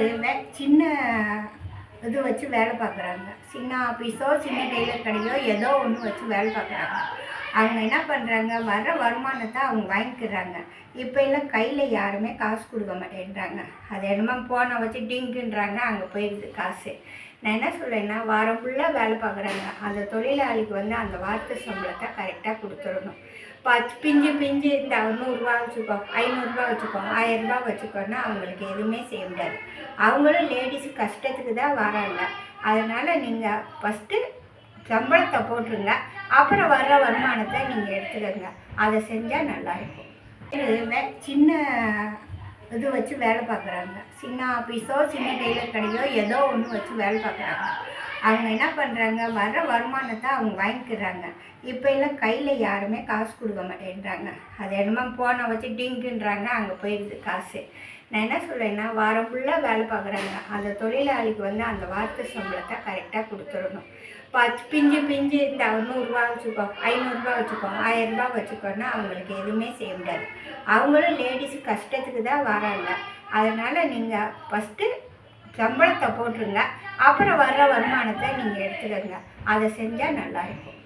வே- சின்ன இது வச்சு வேலை பார்க்குறாங்க. சின்ன ஆஃபீஸோ சின்ன டெய்லர் கடையோ ஏதோ ஒன்று வச்சு வேலை பார்க்குறாங்க. அவங்க என்ன பண்ணுறாங்க வர வருமானத்தை அவங்க வாங்கிக்கிறாங்க. இப்போ எல்லாம் கையில் யாருமே காசு கொடுக்க மாட்டேன்றாங்க. அது என்னமோ போனை வச்சு டிங்குன்றாங்க. அங்கே போயிடுது காசு. நான் என்ன சொல்கிறேன்னா வாரம் ஃபுல்லாக வேலை பார்க்குறாங்க. அந்த தொழிலாளிக்கு வந்து அந்த வார்த்தை சம்பளத்தை கரெக்டாக கொடுத்துடணும். பத்து பிஞ்சு பிஞ்சு இந்த நூறுரூவா வச்சுக்கோ ஐநூறுரூவா வச்சுக்கோ ஆயிரரூபா வச்சுக்கோன்னா அவங்களுக்கு எதுவுமே செய்ய முடியாது. அவங்களும் லேடிஸ் கஷ்டத்துக்கு தான் வராங்க. அதனால் நீங்கள் ஃபஸ்ட்டு சம்பளத்தை போட்டுருங்க. அப்புறம் வர்ற வருமானத்தை நீங்கள் எடுத்துக்கோங்க. அதை செஞ்சால் நல்லாயிருக்கும். இது சின்ன இது வச்சு வேலை பார்க்குறாங்க. சின்ன ஆஃபீஸோ சின்ன டெய்லர் கடையோ ஏதோ ஒன்று வச்சு வேலை பார்க்குறாங்க. அவங்க என்ன பண்ணுறாங்க வர வருமானத்தை அவங்க வாங்கிக்கிறாங்க. இப்போ எல்லாம் கையில் யாருமே காசு கொடுக்க மாட்டேன்றாங்க. அது என்னமோ போனை வச்சு டிங்குன்றாங்க. அங்கே போயிடுது காசு. நான் என்ன சொல்கிறேன்னா வாரம் ஃபுல்லாக வேலை பார்க்குறாங்க. அந்த தொழிலாளிக்கு வந்து அந்த வார்த்தை சம்பளத்தை கரெக்டாக கொடுத்துடணும். பத்து பிஞ்சு பிஞ்சு இந்த நூறுரூவா வச்சுக்கோ ஐநூறுரூவா வச்சுக்கோ ஆயிரரூபா வச்சுக்கோன்னா அவங்களுக்கு எதுவுமே செய்ய முடியாது. அவங்களும் லேடிஸ் கஷ்டத்துக்கு தான் வராங்க. அதனால் நீங்கள் ஃபஸ்ட்டு சம்பளத்தை போட்டுருங்க. அப்புறம் வர்ற வருமானத்தை நீங்கள் எடுத்துக்கோங்க. அதை செஞ்சால் நல்லாயிருக்கும்